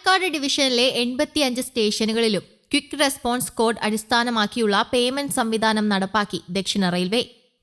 പാലക്കാട് ഡിവിഷനിലെ എൺപത്തിയഞ്ച് സ്റ്റേഷനുകളിലും ക്വിക്ക് റെസ്പോൺസ് കോഡ് അടിസ്ഥാനമാക്കിയുള്ള പേയ്മെന്റ് സംവിധാനം നടപ്പാക്കി ദക്ഷിണ റെയിൽവേ.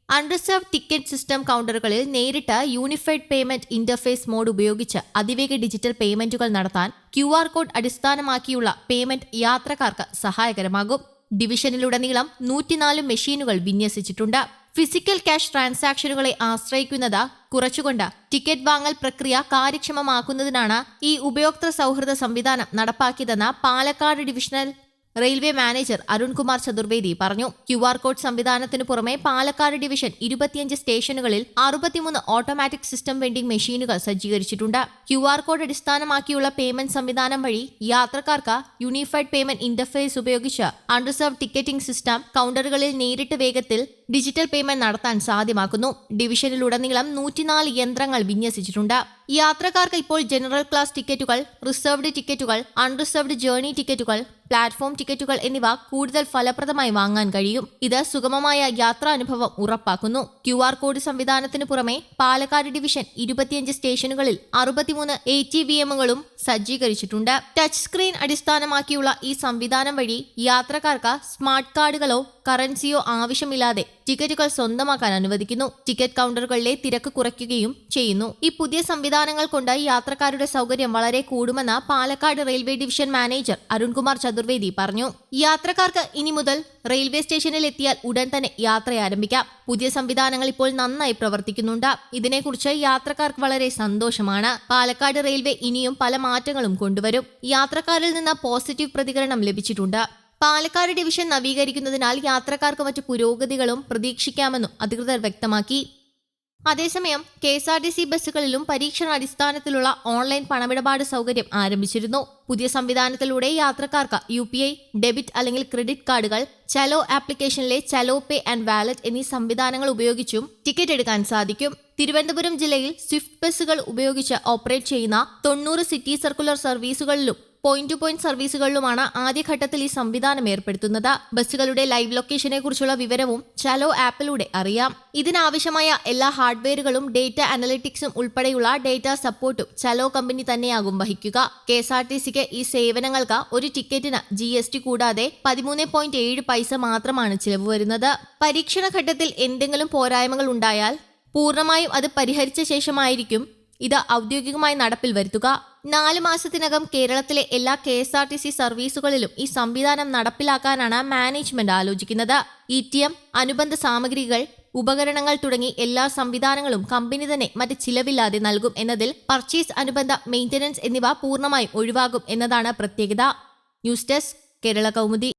അൺറിസർവ് ടിക്കറ്റ് സിസ്റ്റം കൗണ്ടറുകളിൽ നേരിട്ട് യൂണിഫൈഡ് പേയ്മെന്റ് ഇന്റർഫേസ് മോഡ് ഉപയോഗിച്ച് അതിവേഗ ഡിജിറ്റൽ പേയ്മെന്റുകൾ നടത്താൻ ക്യു ആർ കോഡ് അടിസ്ഥാനമാക്കിയുള്ള പേയ്മെന്റ് യാത്രക്കാർക്ക് സഹായകരമാകും. ഡിവിഷനിലുടനീളം നൂറ്റിനാല് മെഷീനുകൾ വിന്യസിച്ചിട്ടുണ്ട്. ഫിസിക്കൽ ക്യാഷ് ട്രാൻസാക്ഷനുകളെ ആശ്രയിക്കുന്നത് കുറച്ചുകൊണ്ട് ടിക്കറ്റ് വാങ്ങൽ പ്രക്രിയ കാര്യക്ഷമമാക്കുന്നതിനാണ് ഈ ഉപയോക്തൃ സൗഹൃദ സംവിധാനം നടപ്പാക്കിയതെന്ന് Palakkad divisional railway manager Arunkumar Chaturvedi പറഞ്ഞു. ക്യു ആർ കോഡ് സംവിധാനത്തിനു പുറമെ പാലക്കാട് ഡിവിഷൻ ഇരുപത്തിയഞ്ച് സ്റ്റേഷനുകളിൽ അറുപത്തിമൂന്ന് ഓട്ടോമാറ്റിക് സിസ്റ്റം വെൻഡിംഗ് മെഷീനുകൾ സജ്ജീകരിച്ചിട്ടുണ്ട്. ക്യു ആർ കോഡ് അടിസ്ഥാനമാക്കിയുള്ള പേയ്മെന്റ് സംവിധാനം വഴി യാത്രക്കാർക്ക് യൂണിഫൈഡ് പേയ്മെന്റ് ഇന്റർഫേസ് ഉപയോഗിച്ച് അൺറിസർവ് ടിക്കറ്റിംഗ് സിസ്റ്റം കൗണ്ടറുകളിൽ നേരിട്ട് വേഗത്തിൽ ഡിജിറ്റൽ പേയ്മെന്റ് നടത്താൻ സാധ്യമാക്കുന്നു. ഡിവിഷനിലുടനീളം നൂറ്റിനാല് യന്ത്രങ്ങൾ വിന്യസിച്ചിട്ടുണ്ട്. യാത്രക്കാർക്ക് ഇപ്പോൾ ജനറൽ ക്ലാസ് ടിക്കറ്റുകൾ റിസർവ്ഡ് ടിക്കറ്റുകൾ അൺറിസർവ്ഡ് ജേർണി ടിക്കറ്റുകൾ പ്ലാറ്റ്ഫോം ടിക്കറ്റുകൾ എന്നിവ കൂടുതൽ ഫലപ്രദമായി വാങ്ങാൻ കഴിയും. ഇത് സുഗമമായ യാത്രാനുഭവം ഉറപ്പാക്കുന്നു. ക്യു ആർ കോഡ് സംവിധാനത്തിന് പുറമെ പാലക്കാട് ഡിവിഷൻ ഇരുപത്തിയഞ്ച് സ്റ്റേഷനുകളിൽ അറുപത്തിമൂന്ന് എ ടി വി എമ്മുകളും സജ്ജീകരിച്ചിട്ടുണ്ട്. ടച്ച് സ്ക്രീൻ അടിസ്ഥാനമാക്കിയുള്ള ഈ സംവിധാനം വഴി യാത്രക്കാർക്ക് സ്മാർട്ട് കാർഡുകളോ കറൻസിയോ ആവശ്യമില്ലാതെ ടിക്കറ്റുകൾ സ്വന്തമാക്കാൻ അനുവദിക്കുന്നു. ടിക്കറ്റ് കൗണ്ടറുകളിലെ തിരക്ക് കുറയ്ക്കുകയും ചെയ്യുന്നു. ഈ പുതിയ സംവിധാനങ്ങൾ കൊണ്ട് യാത്രക്കാരുടെ സൗകര്യം വളരെ കൂടുമെന്ന് Palakkad railway division manager Arunkumar Chaturvedi പറഞ്ഞു. യാത്രക്കാർക്ക് ഇനി മുതൽ റെയിൽവേ സ്റ്റേഷനിൽ എത്തിയാൽ ഉടൻ തന്നെ യാത്ര ആരംഭിക്കാം. പുതിയ സംവിധാനങ്ങൾ ഇപ്പോൾ നന്നായി പ്രവർത്തിക്കുന്നുണ്ട്. ഇതിനെക്കുറിച്ച് യാത്രക്കാർക്ക് വളരെ സന്തോഷമാണ്. പാലക്കാട് റെയിൽവേ ഇനിയും പല മാറ്റങ്ങളും കൊണ്ടുവരും. യാത്രക്കാരിൽ നിന്ന് പോസിറ്റീവ് പ്രതികരണം ലഭിച്ചിട്ടുണ്ട്. പാലക്കാട് ഡിവിഷൻ നവീകരിക്കുന്നതിനാൽ യാത്രക്കാർക്ക് മറ്റു പുരോഗതികളും പ്രതീക്ഷിക്കാമെന്നും അധികൃതർ വ്യക്തമാക്കി. അതേസമയം K S R T C ബസ്സുകളിലും പരീക്ഷണാടിസ്ഥാനത്തിലുള്ള ഓൺലൈൻ പണമിടപാട് സൗകര്യം ആരംഭിച്ചിരുന്നു. പുതിയ സംവിധാനത്തിലൂടെ യാത്രക്കാർക്ക് യു പി ഐ ഡെബിറ്റ് അല്ലെങ്കിൽ ക്രെഡിറ്റ് കാർഡുകൾ ചലോ ആപ്ലിക്കേഷനിലെ ചലോ പേ ആൻഡ് വാലറ്റ് എന്നീ സംവിധാനങ്ങൾ ഉപയോഗിച്ചും ടിക്കറ്റ് എടുക്കാൻ സാധിക്കും. തിരുവനന്തപുരം ജില്ലയിൽ സ്വിഫ്റ്റ് ബസ്സുകൾ ഉപയോഗിച്ച് ഓപ്പറേറ്റ് ചെയ്യുന്ന തൊണ്ണൂറ് സിറ്റി സർക്കുലർ സർവീസുകളിലും പോയിന്റ് ടു പോയിന്റ് സർവീസുകളിലുമാണ് ആദ്യഘട്ടത്തിൽ ഈ സംവിധാനം ഏർപ്പെടുത്തുന്നത്. ബസ്സുകളുടെ ലൈവ് ലൊക്കേഷനെ കുറിച്ചുള്ള വിവരവും ചലോ ആപ്പിലൂടെ അറിയാം. ഇതിനാവശ്യമായ എല്ലാ ഹാർഡ്വെയറുകളും ഡേറ്റ അനലിറ്റിക്സും ഉൾപ്പെടെയുള്ള ഡേറ്റ സപ്പോർട്ടും ചലോ കമ്പനി തന്നെയാകും വഹിക്കുക. കെ എസ് ആർ ടി സിക്ക് ഈ സേവനങ്ങൾക്ക് ഒരു ടിക്കറ്റിന് ജി എസ് ടി കൂടാതെ പതിമൂന്ന് പോയിന്റ് ഏഴ് പൈസ മാത്രമാണ് ചിലവ് വരുന്നത്. പരീക്ഷണഘട്ടത്തിൽ എന്തെങ്കിലും പോരായ്മകൾ ഉണ്ടായാൽ പൂർണമായും അത് പരിഹരിച്ച ശേഷമായിരിക്കും ഇത് ഔദ്യോഗികമായി നടപ്പിൽ വരുത്തുക. നാല് മാസത്തിനകം കേരളത്തിലെ എല്ലാ K S R T C സർവീസുകളിലും ഈ സംവിധാനം നടപ്പിലാക്കാനാണ് മാനേജ്മെന്റ് ആലോചിക്കുന്നത്. ഇ ടി എം അനുബന്ധ സാമഗ്രികൾ ഉപകരണങ്ങൾ തുടങ്ങി എല്ലാ സംവിധാനങ്ങളും കമ്പനി തന്നെ മറ്റ് ചിലവില്ലാതെ നൽകും എന്നതിൽ പർച്ചേസ് അനുബന്ധ മെയിന്റനൻസ് എന്നിവ പൂർണമായും ഒഴിവാകും എന്നതാണ് പ്രത്യേകത. News desk Kerala Kaumudi.